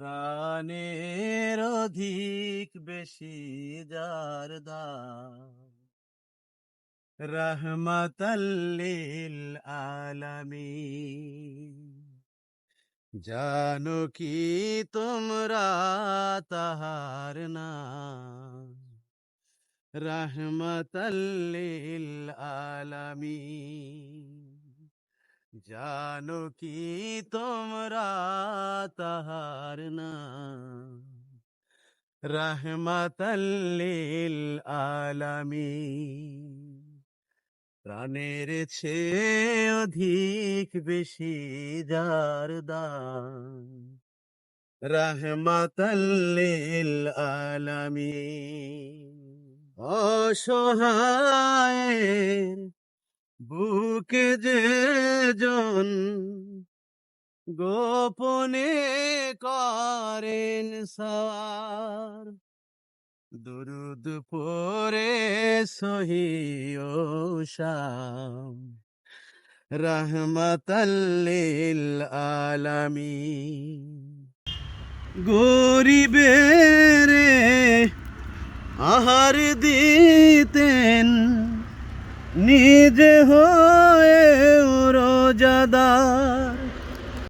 প্রাণের অধিক বেশি যার দাম। রহমতাল্লিল আলামিন। জানো কি তোমরা তাহার না রহমতাল্লিল আলামিন। জানো কি তোমরা তাহার নাম? রহমতাল্লিল আলামিন। প্রাণের চেয়ে অধিক বেশি যার দাম? রহমতাল্লিল আলামিন। অসহায়ের বুকে যে জন গোপনে করেন সওয়ার দুরুদ পরে সহিও শাম। রহমতাল্লিল আলামিন। গরিবের আহার দিতেন নিজে হয়ে রোজাদার।